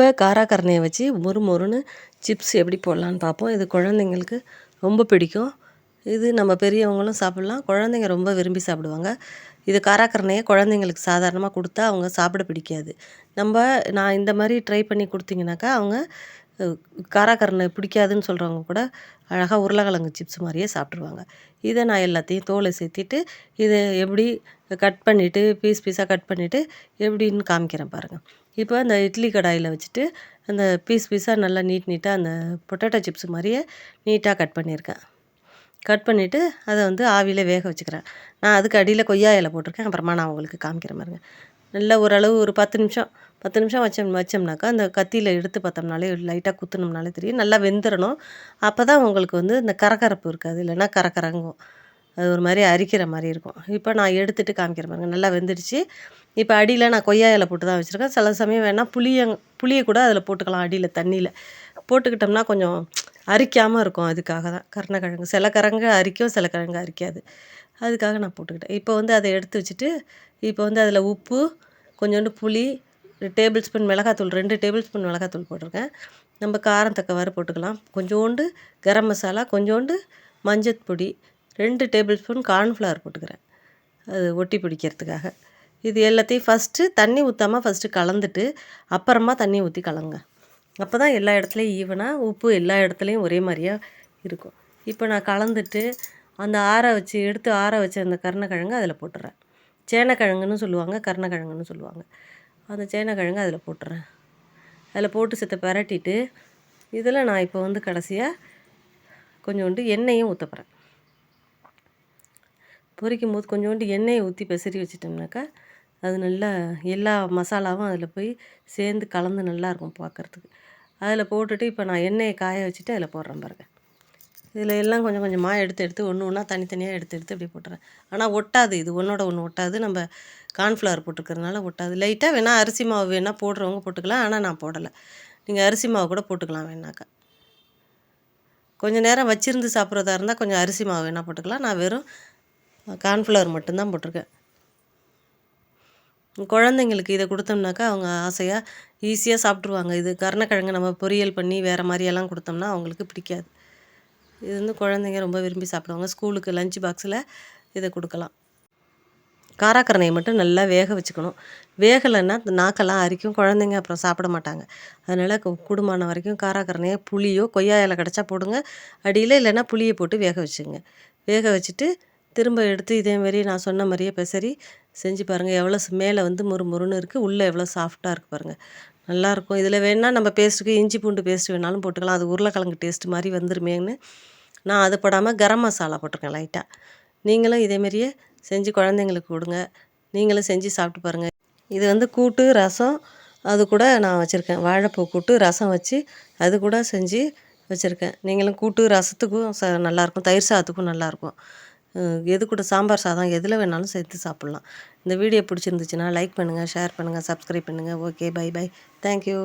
இப்போ காராக்கரணையை வச்சு மொறு மொறுன்னு சிப்ஸ் எப்படி போடலான்னு பார்ப்போம் இது குழந்தைங்களுக்கு ரொம்ப பிடிக்கும். இது நம்ம பெரியவங்களும் சாப்பிட்லாம். குழந்தைங்க ரொம்ப விரும்பி சாப்பிடுவாங்க. இது காராக்கரணையை குழந்தைங்களுக்கு சாதாரணமாக கொடுத்தா அவங்க சாப்பிட பிடிக்காது. நம்ம நான் இந்த மாதிரி ட்ரை பண்ணி கொடுத்தீங்கனாக்கா அவங்க காராக்கரணை பிடிக்காதுன்னு சொல்கிறவங்க கூட அழகாக உருளைக்கிழங்கு சிப்ஸ் மாதிரியே சாப்பிட்ருவாங்க இதை நான் எல்லாத்தையும் தோலை சேர்த்திட்டு இதை எப்படி கட் பண்ணிவிட்டு பீஸ் பீஸாக கட் பண்ணிவிட்டு எப்படின்னு காமிக்கிறேன் பாருங்கள் இப்போ அந்த இட்லி கடாயில் வச்சுட்டு அந்த பீஸ் பீஸாக நல்லா நீட் நீட்டாக அந்த பொட்டேட்டோ சிப்ஸ் மாதிரியே நீட்டாக கட் பண்ணியிருக்கேன். கட் பண்ணிவிட்டு அதை வந்து ஆவியில் வேக வச்சுக்கிறேன். நான் அதுக்கு அடியில் கொய்யா இலை போட்டிருக்கேன். அப்புறமா நான் உங்களுக்கு காமிக்கிறேன் பாருங்கள் நல்ல ஓரளவு ஒரு பத்து நிமிஷம் பத்து நிமிஷம் வச்சோம் வச்சோம்னாக்கா அந்த கத்தியில் எடுத்து பார்த்தோம்னாலே லைட்டாக குத்துனோம்னாலே தெரியும். நல்லா வெந்துடணும் அப்போ தான் உங்களுக்கு வந்து இந்த கரகரப்பு இருக்காது. இல்லைன்னா கரகரங்கும். அது ஒரு மாதிரி அரிக்கிற மாதிரி இருக்கும். இப்போ நான் எடுத்துகிட்டு காமிக்கிறேன் பாருங்க. நல்லா வெந்துடுச்சு. இப்போ அடியில் நான் கொய்யா இலை போட்டு தான் வச்சுருக்கேன். சில சமயம் வேணால் புளிய புளியை கூட அதில் போட்டுக்கலாம் அடியில் தண்ணியில். போட்டுக்கிட்டோம்னா கொஞ்சம் அரிக்காமல் இருக்கும். அதுக்காக தான். கருணக்கிழங்கு. சில கிழங்கு அரிக்கும் சில கிழங்கு அரிக்காது. அதுக்காக நான் போட்டுக்கிட்டேன். இப்போ வந்து அதை எடுத்து வச்சுட்டு இப்போ வந்து அதில் உப்பு கொஞ்சோண்டு புளி டேபிள் ஸ்பூன் மிளகாத்தூள் ரெண்டு டேபிள் ஸ்பூன் மிளகாத்தூள் போட்டிருக்கேன். நம்ம காரம் தக்கவாறு போட்டுக்கலாம். கொஞ்சோண்டு கரம் மசாலா கொஞ்சோண்டு மஞ்சள் பொடி ரெண்டு டேபிள் ஸ்பூன் கார்ன்ஃப்ளவர் போட்டுக்கிறேன். அது ஒட்டி பிடிக்கிறதுக்காக. இது எல்லாத்தையும் ஃபஸ்ட்டு தண்ணி ஊற்றாமல் ஃபஸ்ட்டு கலந்துட்டு அப்புறமா தண்ணி ஊற்றி கலங்க. அப்போ தான் எல்லா இடத்துலையும் ஈவனாக உப்பு எல்லா இடத்துலையும் ஒரே மாதிரியா இருக்கும். இப்போ நான் கலந்துட்டு அந்த ஆற வச்சு எடுத்து ஆற வச்ச அந்த கருணக்கிழங்கு அதில் போட்டுறேன். சேனக்கிழங்குன்னு சொல்லுவாங்க கருணக்கிழங்குன்னு சொல்லுவாங்க. அந்த சேனக்கிழங்கு அதில் போட்டுறேன். அதில் போட்டு செத்த பரட்டிட்டு இதில் நான் இப்போ வந்து கடைசியாக கொஞ்சோண்டு எண்ணெயும் ஊற்றப்பறேன் பொரிக்கும் போது கொஞ்சோண்டு எண்ணெயை ஊற்றி பெசரி வச்சிட்டோம்னாக்கா அது நல்லா எல்லா மசாலாவும் அதில் போய் சேர்ந்து கலந்து நல்லாயிருக்கும் பார்க்குறதுக்கு. அதில் போட்டுட்டு இப்போ நான் எண்ணெயை காய வச்சுட்டு அதில் போடுறேன் பாருங்கள் இதில் எல்லாம் கொஞ்சம் கொஞ்சமாக எடுத்து எடுத்து ஒன்று ஒன்றா தனித்தனியாக எடுத்து எடுத்து அப்படி போட்டுறேன். ஆனால் ஒட்டாது இது ஒன்றோட ஒன்று ஒட்டாது. நம்ம கார்ன்ஃப்ளவர் போட்டுருக்கிறதுனால ஒட்டாது. லைட்டாக வேணால் அரிசி மாவு வேணால் போடுறவங்க போட்டுக்கலாம். ஆனால் நான் போடலை. நீங்கள் அரிசி மாவு கூட போட்டுக்கலாம் வேணாக்கா. கொஞ்சம் நேரம் வச்சிருந்து சாப்பிட்றதா இருந்தால் கொஞ்சம் அரிசி மாவு வேணால் போட்டுக்கலாம். நான் வெறும் கார்ன்ஃப்ளவர் மட்டும்தான் போட்டிருக்கேன். குழந்தைங்களுக்கு இதை கொடுத்தோம்னாக்கா அவங்க ஆசையாக ஈஸியாக சாப்பிட்ருவாங்க இது கருணக்கிழங்கு நம்ம பொரியல் பண்ணி வேறு மாதிரியெல்லாம் கொடுத்தோம்னா அவங்களுக்கு பிடிக்காது. இது வந்து குழந்தைங்க ரொம்ப விரும்பி சாப்பிடுவாங்க. ஸ்கூலுக்கு லஞ்ச் பாக்ஸில் இதை கொடுக்கலாம். காராக்கரணையை மட்டும் நல்லா வேக வச்சுக்கணும். வேகலைன்னா நாக்கெல்லாம் அரிக்கும். குழந்தைங்க அப்புறம் சாப்பிட மாட்டாங்க. அதனால் கு- கூடுமான வரைக்கும் காராக்கரணையை புளியோ கொய்யா இலை கிடச்சா போடுங்க. அடியில் இல்லைன்னா புளியை போட்டு வேக வச்சுங்க. வேக வச்சுட்டு திரும்ப எடுத்து இதே மாதிரி நான் சொன்ன மாதிரியே பெசரி செஞ்சு பாருங்கள் எவ்வளோ மேலே வந்து முறு முறுன்னு இருக்குது உள்ளே எவ்வளோ சாஃப்டாக இருக்குது பாருங்கள் நல்லாயிருக்கும் இதில் வேணால் நம்ம பேஸ்ட்டுக்கு இஞ்சி பூண்டு பேஸ்ட் வேணாலும் போட்டுக்கலாம். அது உருளைக்கிழங்கு டேஸ்ட் மாதிரி வந்துருமேன்னு நான் அது போடாமல் கரம் மசாலா போட்டிருக்கேன் லைட்டாக நீங்களும் இதேமாரியே செஞ்சு குழந்தைங்களுக்கு கொடுங்க. நீங்களும் செஞ்சு சாப்பிட்டு பாருங்கள் இது வந்து கூட்டு ரசம் அது கூட நான் வச்சுருக்கேன். வாழைப்பூ கூட்டு ரசம் வச்சு அது கூட செஞ்சு வச்சுருக்கேன். நீங்களும் கூட்டு ரசத்துக்கும் ச நல்லாயிருக்கும் தயிர் சாதத்துக்கும் நல்லாயிருக்கும் எது கூட சாம்பார் சாதம் எதில் வேணாலும் சேர்த்து சாப்பிட்லாம். இந்த வீடியோ பிடிச்சிருந்துச்சுன்னா லைக் பண்ணுங்கள் ஷேர் பண்ணுங்கள் சப்ஸ்கிரைப் பண்ணுங்கள் ஓகே பை பை தேங்க்யூ